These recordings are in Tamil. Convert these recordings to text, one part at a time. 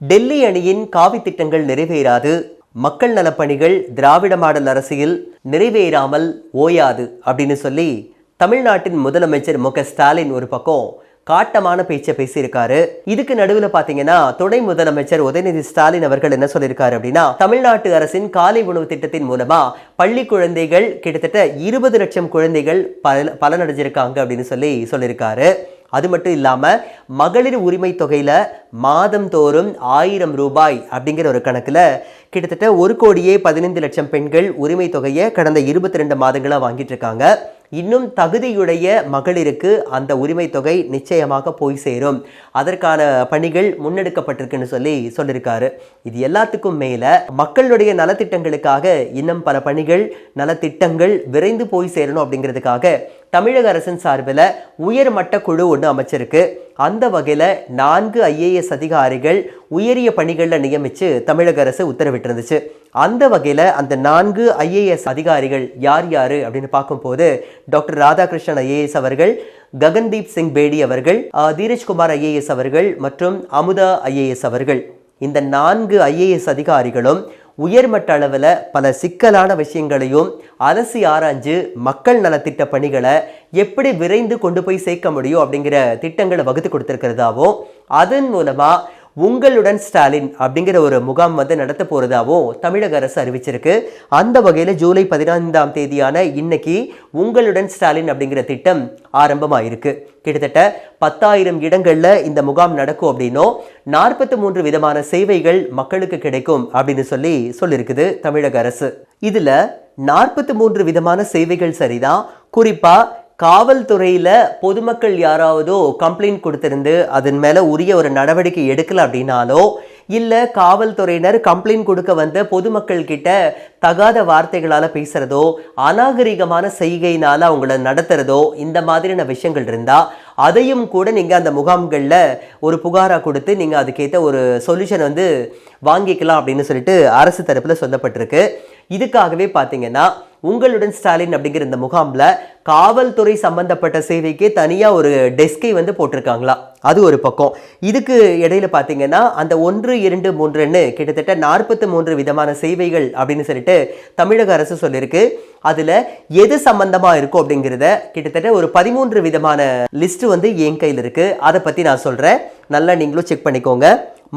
டெல்லி அணியின் காவி திட்டங்கள் நிறைவேறாது. மக்கள் நலப்பணிகள் திராவிட மாடல் அரசியல் நிறைவேறாமல் ஓயாது அப்படின்னு சொல்லி தமிழ்நாட்டின் முதலமைச்சர் மு ஸ்டாலின் ஒரு பக்கம் காட்டமான பேச்சை பேசியிருக்காரு. இதுக்கு நடுவில் பார்த்தீங்கன்னா துணை முதலமைச்சர் உதயநிதி ஸ்டாலின் அவர்கள் என்ன சொல்லியிருக்காரு அப்படின்னா தமிழ்நாட்டு அரசின் காலை உணவு திட்டத்தின் மூலமா பள்ளி குழந்தைகள் கிட்டத்தட்ட இருபது லட்சம் குழந்தைகள் பல பலனடைஞ்சிருக்காங்க அப்படின்னு சொல்லி சொல்லியிருக்காரு. அது மட்டும் இல்லாமல் மகளிர் உரிமை தொகையில் மாதந்தோறும் ஆயிரம் ரூபாய் அப்படிங்கிற ஒரு கணக்கில் கிட்டத்தட்ட ஒரு கோடியே பதினைந்து லட்சம் பெண்கள் உரிமை தொகையை கடந்த இருபத்தி ரெண்டு மாதங்களாக வாங்கிட்டு இருக்காங்க. இன்னும் தகுதியுடைய மகளிருக்கு அந்த உரிமை தொகை நிச்சயமாக போய் சேரும். அதற்கான பணிகள் முன்னெடுக்கப்பட்டிருக்குன்னு சொல்லி சொல்லியிருக்காரு இது எல்லாத்துக்கும் மேலே மக்களுடைய நலத்திட்டங்களுக்காக இன்னும் பல பணிகள் நலத்திட்டங்கள் விரைந்து போய் சேரணும் அப்படிங்கிறதுக்காக தமிழக அரசின் சார்பில் உயர்மட்ட குழு ஒன்று அமைச்சிருக்கு. அந்த வகையில் நான்கு ஐஏஎஸ் அதிகாரிகள் உயரிய பணிகளில் நியமித்து தமிழக அரசு உத்தரவிட்டிருந்துச்சு. அந்த வகையில் அந்த நான்கு ஐஏஎஸ் அதிகாரிகள் யார் யார் அப்படின்னு பார்க்கும்போது டாக்டர் ராதாகிருஷ்ணன் ஐஏஎஸ் அவர்கள் ககன்தீப் சிங் பேடி அவர்கள் தீரஜ்குமார் ஐஏஎஸ் அவர்கள் மற்றும் அமுதா ஐஏஎஸ் அவர்கள். இந்த நான்கு ஐஏஎஸ் அதிகாரிகளும் உயர்மட்ட அளவில் பல சிக்கலான விஷயங்களையும் அலசி ஆராய்ஞ்சு மக்கள் நலத்திட்ட பணிகளை எப்படி விரைந்து கொண்டு போய் சேர்க்க முடியும் அப்படிங்கிற திட்டங்களை வகுத்து கொடுத்துருக்கிறதாவும் அதன் மூலமாக உங்களுடன் ஸ்டாலின் அப்படிங்கிற ஒரு முகாம் வந்து நடத்த போகிறதாவும் தமிழக அரசு அறிவிச்சிருக்கு. அந்த வகையில் ஜூலை பதினைந்தாம் தேதியான இன்னைக்கு உங்களுடன் ஸ்டாலின் அப்படிங்கிற திட்டம் ஆரம்பமாயிருக்கு. கிட்டத்தட்ட பத்தாயிரம் இடங்களில் இந்த முகாம் நடக்கும் அப்படின்னும் நாற்பத்தி மூன்று விதமான சேவைகள் மக்களுக்கு கிடைக்கும் அப்படின்னு சொல்லி சொல்லியிருக்குது தமிழக அரசு. இதில் நாற்பத்தி மூன்று விதமான சேவைகள் சரிதான். குறிப்பாக காவல்துறையில் பொதுமக்கள் யாராவதோ கம்ப்ளைண்ட் கொடுத்திருந்து அதன் மேலே உரிய ஒரு நடவடிக்கை எடுக்கல அப்படின்னாலோ இல்லை காவல்துறையினர் கம்ப்ளைண்ட் கொடுக்க வந்த பொதுமக்கள் கிட்ட தகாத வார்த்தைகளால் பேசுகிறதோ அநாகரிகமான செய்கையினால் அவங்கள நடத்துகிறதோ இந்த மாதிரியான விஷயங்கள் இருந்தால் அதையும் கூட நீங்கள் அந்த முகாம்களில் ஒரு புகாராக கொடுத்து நீங்கள் அதுக்கேற்ற ஒரு சொல்யூஷன் வந்து வாங்கிக்கலாம் அப்படின்னு சொல்லிட்டு அரசு தரப்பில் சொல்லப்பட்டிருக்கு. இதுக்காகவே பார்த்தீங்கன்னா உங்களுடன் ஸ்டாலின் அப்படிங்கிற இந்த முகாமில் காவல்துறை சம்பந்தப்பட்ட சேவைக்கு தனியாக ஒரு டெஸ்கை வந்து போட்டிருக்காங்களா? அது ஒரு பக்கம். இதுக்கு இடையில பார்த்தீங்கன்னா அந்த ஒன்று இரண்டு மூன்றுன்னு கிட்டத்தட்ட நாற்பத்தி மூன்று விதமான சேவைகள் அப்படின்னு சொல்லிட்டு தமிழக அரசு சொல்லியிருக்கு அதில் எது சம்பந்தமாக இருக்கும் அப்படிங்கிறத கிட்டத்தட்ட ஒரு பதிமூன்று விதமான லிஸ்ட் வந்து என் கையில் இருக்குது அதை பற்றி நான் சொல்கிறேன் நல்லா நீங்களும் செக் பண்ணிக்கோங்க.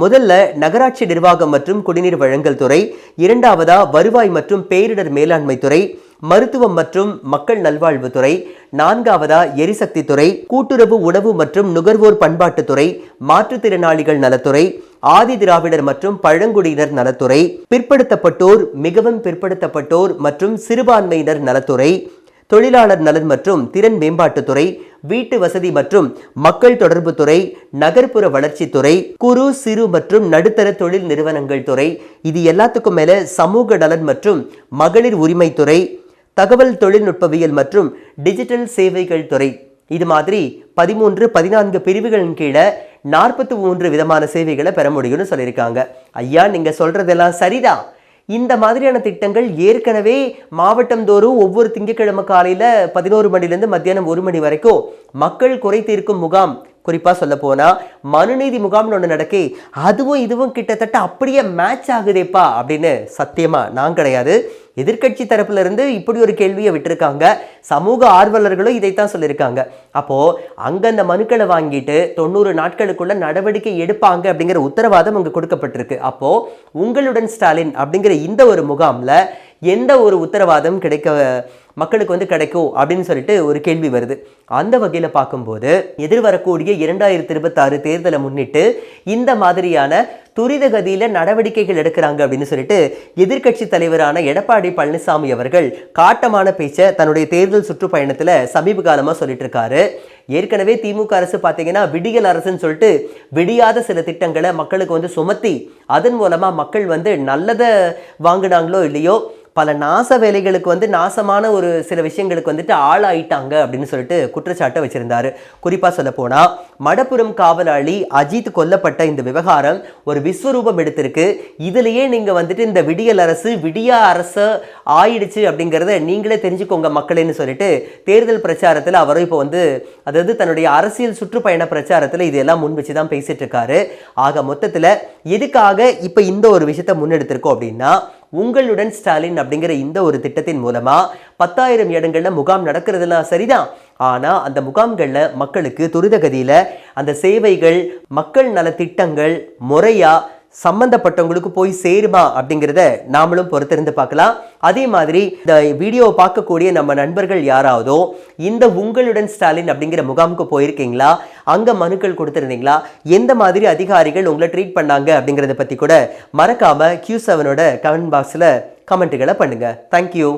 முதல்ல நகராட்சி நிர்வாகம் மற்றும் குடிநீர் வழங்கல் துறை. இரண்டாவதா வருவாய் மற்றும் பேரிடர் மேலாண்மை துறை. மருத்துவம் மற்றும் மக்கள் நல்வாழ்வு துறை. நான்காவதா எரிசக்தி துறை. கூட்டுறவு உணவு மற்றும் நுகர்வோர் பண்பாட்டுத்துறை மாற்றுத்திறனாளிகள் நலத்துறை. ஆதி திராவிடர் மற்றும் பழங்குடியினர் நலத்துறை. பிற்படுத்தப்பட்டோர் மிகவும் பிற்படுத்தப்பட்டோர் மற்றும் சிறுபான்மையினர் நலத்துறை. தொழிலாளர் நலன் மற்றும் திறன் மேம்பாட்டுத்துறை வீட்டு வசதி மற்றும் மக்கள் தொடர்பு துறை நகர்ப்புற வளர்ச்சித்துறை குறு சிறு மற்றும் நடுத்தர தொழில் நிறுவனங்கள் துறை இது எல்லாத்துக்கும் மேலே சமூக நலன் மற்றும் மகளிர் உரிமைத்துறை தகவல் தொழில்நுட்பவியல் மற்றும் டிஜிட்டல் சேவைகள் துறை. இது மாதிரி பதிமூன்று பதினான்கு பிரிவுகளின் கீழே நாற்பத்தி மூன்று விதமான சேவைகளை பெற முடியும்னு சொல்லியிருக்காங்க. ஐயா நீங்கள் சொல்கிறதெல்லாம் சரிதான். இந்த மாதிரியான திட்டங்கள் ஏற்கனவே மாவட்டம் தோறும் ஒவ்வொரு திங்கட்கிழமை காலையில் பதினோரு மணிலேருந்து மத்தியானம் ஒரு மணி வரைக்கும் மக்கள் குறை தீர்க்கும் முகாம் குறிப்பாக சொல்ல போனால் மனுநீதி முகாம்னு ஒன்று நடக்கி அதுவும் இதுவும் கிட்டத்தட்ட அப்படியே மேட்ச் ஆகுதேப்பா அப்படின்னு சத்தியமாக நான் கிடையாது. எதிர்க்கட்சி தரப்பிலிருந்து இப்படி ஒரு கேள்வியை விட்டுருக்காங்க. சமூக ஆர்வலர்களும் இதைத்தான் சொல்லியிருக்காங்க. அப்போது அங்கே அந்த மனுக்களை வாங்கிட்டு தொண்ணூறு நாட்களுக்குள்ள நடவடிக்கை எடுப்பாங்க அப்படிங்கிற உத்தரவாதம் அங்கே கொடுக்கப்பட்டிருக்கு. அப்போது உங்களுடன் ஸ்டாலின் அப்படிங்கிற இந்த ஒரு முகாம்ல எந்த ஒரு உத்தரவாதம் கிடைக்க மக்களுக்கு வந்து கிடைக்கும் அப்படின்னு சொல்லிட்டு ஒரு கேள்வி வருது. அந்த வகையில் பார்க்கும்போது எதிர்வரக்கூடிய இரண்டாயிரத்தி இருபத்தாறு தேர்தலை முன்னிட்டு இந்த மாதிரியான துரித கதியில் நடவடிக்கைகள் எடுக்கிறாங்க அப்படின்னு சொல்லிட்டு எதிர்க்கட்சி தலைவரான எடப்பாடி பழனிசாமி அவர்கள் காட்டமான பேச்சை தன்னுடைய தேர்தல் சுற்றுப்பயணத்தில் சமீப காலமாக சொல்லிட்டு இருக்காரு. ஏற்கனவே திமுக அரசு பார்த்தீங்கன்னா விடியல் அரசுன்னு சொல்லிட்டு விடியாத சில திட்டங்களை மக்களுக்கு வந்து சுமத்தி அதன் மூலமாக மக்கள் வந்து நல்லதை வாங்கினாங்களோ இல்லையோ பல நாச வேலைகளுக்கு வந்து நாசமான ஒரு சில விஷயங்களுக்கு வந்துட்டு ஆளாயிட்டாங்க அப்படின்னு சொல்லிட்டு குற்றச்சாட்டை வச்சிருந்தார். குறிப்பாக சொல்ல மடப்புறம் காவலாளி அஜித் கொல்லப்பட்ட இந்த விவகாரம் ஒரு விஸ்வரூபம் எடுத்திருக்கு. இதுலேயே நீங்கள் வந்துட்டு இந்த விடியல் அரசு விடிய அரசு ஆயிடுச்சு அப்படிங்கிறத நீங்களே தெரிஞ்சுக்கோங்க மக்களேன்னு சொல்லிட்டு தேர்தல் பிரச்சாரத்தில் அவரும் இப்போ வந்து அதாவது தன்னுடைய அரசியல் சுற்றுப்பயண பிரச்சாரத்தில் இதெல்லாம் முன் வச்சு தான் பேசிட்டு இருக்காரு. ஆக மொத்தத்தில் எதுக்காக இப்போ இந்த ஒரு விஷயத்தை முன்னெடுத்திருக்கோம் அப்படின்னா உங்களுடன் ஸ்டாலின் அப்படிங்கிற இந்த ஒரு திட்டத்தின் மூலமா பத்தாயிரம் இடங்கள்ல முகாம் நடக்கிறதுலாம் சரிதான். ஆனா அந்த முகாம்கள்ல மக்களுக்கு துரிதகதியில அந்த சேவைகள் மக்கள் நல திட்டங்கள் சம்பந்தப்பட்டவங்களுக்கு போய் சேருமா அப்படிங்கிறத நாமளும் பொறுத்திருந்து பார்க்கலாம். அதே மாதிரி இந்த வீடியோவை பார்க்கக்கூடிய நம்ம நண்பர்கள் யாராவதோ இந்த உங்களுடன் ஸ்டாலின் அப்படிங்கிற முகாமுக்கு போயிருக்கீங்களா? அங்கே மனுக்கள் கொடுத்துருந்தீங்களா? எந்த மாதிரி அதிகாரிகள் உங்களை ட்ரீட் பண்ணாங்க அப்படிங்கிறத பற்றி கூட மறக்காமல் கியூ செவனோட கமெண்ட் பாக்ஸில் கமெண்ட்டுகளை பண்ணுங்கள் தேங்க்யூ